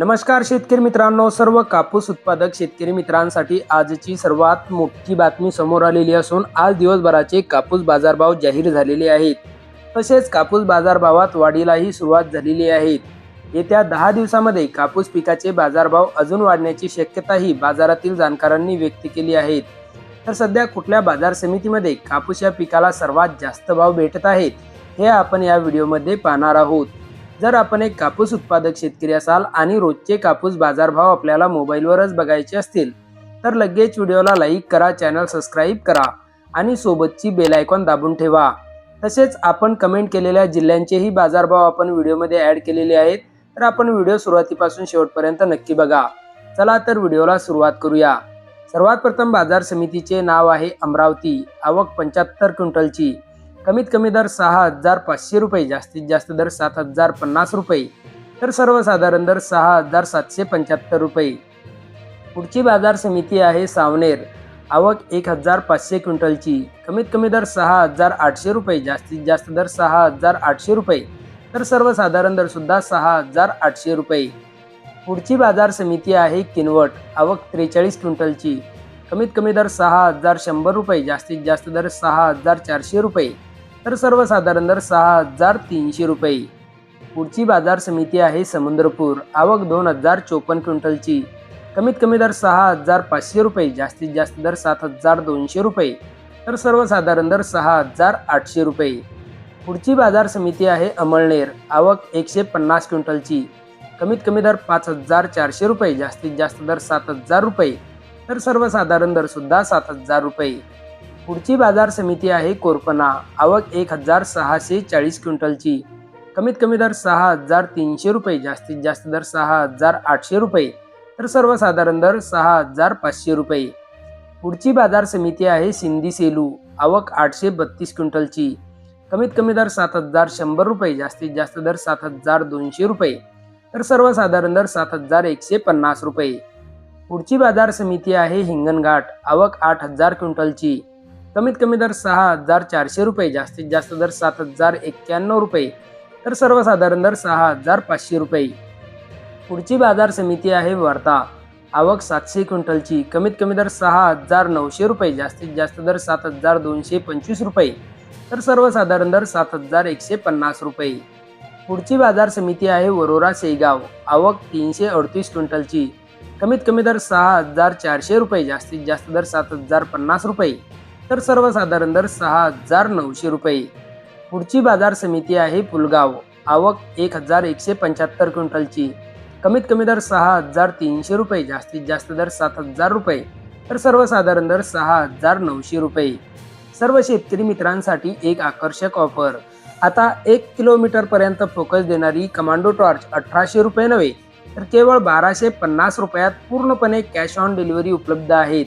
नमस्कार शेतकरी मित्रांनो सर्व कापूस उत्पादक शेतकरी मित्रांसाठी आजची सर्वात मोठी बातमी समोर आलेली असून आज दिवसभराचे कापूस बाजारभाव जाहीर झालेले आहेत. तसेच कापूस बाजारभावात वाढीलाही सुरुवात झालेली आहे. येत्या दहा दिवसामध्ये कापूस पिकाचे बाजारभाव अजून वाढण्याची शक्यताही बाजारातील जाणकारांनी व्यक्त केली आहे. तर सध्या कुठल्या बाजार समितीमध्ये कापूस या पिकाला सर्वात जास्त भाव भेटत आहेत हे आपण या व्हिडिओमध्ये पाहणार आहोत. जर आपण एक कापूस उत्पादक शेतकरी असाल आणि रोजचे कापूस बाजारभाव आपल्याला मोबाईलवरच बघायचे असतील तर लगेच व्हिडिओला लाईक करा चॅनल सबस्क्राईब करा आणि सोबतची बेल आयकॉन दाबून ठेवा. तसेच आपण कमेंट केलेल्या जिल्ह्यांचेही बाजारभाव आपण व्हिडिओमध्ये ॲड केलेले आहेत तर आपण व्हिडिओ सुरुवातीपासून शेवटपर्यंत नक्की बघा. चला तर व्हिडिओला सुरुवात करूया. सर्वात प्रथम बाजार समितीचे नाव आहे अमरावती आवक पंच्याहत्तर क्विंटलची. कमीत कमी दर सहा हजार पाचशे रुपये जास्तीत जास्त दर सात हजार पन्नास रुपये. तर सर्वसाधारण दर सहा हजार सातशे पंच्याहत्तर रुपये. पुढची बाजार समिती आहे सावनेर. आवक एक हजार पाचशे क्विंटलची. कमीत कमी दर सहा हजार आठशे रुपये जास्तीत जास्त दर सहा हजार आठशे रुपये. तर सर्वसाधारण दर सुद्धा सहा हजार आठशे रुपये. पुढची बाजार समिती आहे किनवट. आवक त्रेचाळीस क्विंटलची. कमीत कमी दर सहा हजार शंभर रुपये जास्तीत जास्त दर सहा हजार चारशे रुपये. तर सर्वसाधारण दर सहा हजार तीनशे रुपये. पुढची बाजार समिती आहे समुद्रपूर. आवक दोन हजार चोपन्न क्विंटलची. कमीत कमी दर सहा हजार पाचशे रुपये जास्तीत जास्त दर सात हजार दोनशे रुपये. तर सर्वसाधारण दर सहा हजार आठशे रुपये. पुढची बाजार समिती आहे अमळनेर. आवक एकशे पन्नास क्विंटलची. कमीत कमी दर पाच हजार चारशे रुपये जास्तीत जास्त दर सात हजार रुपये. तर सर्वसाधारण दर सुद्धा सात हजार रुपये. पुढची बाजार समिती आहे कोरपना. आवक एक हजार सहाशे चाळीस क्विंटलची. कमीत कमी दर सहा हजार तीनशे रुपये जास्तीत जास्त दर सहा हजार आठशे रुपये. तर सर्वसाधारण दर सहा हजार पाचशे रुपये. पुढची बाजार समिती आहे सिंधी सेलू. आवक आठशे बत्तीस क्विंटलची. कमीत कमी दर सात हजार शंभर रुपये जास्तीत जास्त दर सात हजार दोनशे रुपये. तर सर्वसाधारण दर सात हजार एकशे पन्नास रुपये. पुढची बाजार समिती आहे हिंगणघाट. आवक आठ हजार क्विंटलची. कमीत कमी दर सहा हजार चारशे रुपये जास्तीत जास्त दर सात हजार एक्क्याण्णव रुपये तर सर्वसाधारण दर सहा हजार पाचशे रुपये. पुढची बाजार समिती आहे वर्धा आवक सातशे क्विंटलची कमीत कमी दर सहा हजार नऊशे रुपये जास्तीत जास्त दर सात हजार दोनशे पंचवीस रुपये तर सर्वसाधारण दर सात हजार एकशे पन्नास रुपये. पुढची बाजार समिती आहे वरोरा शेगाव आवक तीनशे अडतीस क्विंटलची कमीत कमी दर सहा हजार चारशे रुपये जास्तीत जास्त दर सात हजार पन्नास रुपये तर सर्वसाधारण दर सहा हजार नऊशे रुपये. पुढची बाजार समिती आहे पुलगाव. आवक एक हजार एकशे पंच्याहत्तर क्विंटलची. कमीत कमी दर सहा हजार तीनशे रुपये जास्तीत जास्त दर सात हजार रुपये. तर सर्वसाधारण दर सहा हजार नऊशे रुपये. सर्व शेतकरी मित्रांसाठी एक आकर्षक ऑफर. आता एक किलोमीटरपर्यंत फोकस देणारी कमांडो टॉर्च अठराशे रुपये नव्हे तर केवळ बाराशे पन्नास रुपयात पूर्णपणे कॅश ऑन डिलिव्हरी उपलब्ध आहेत.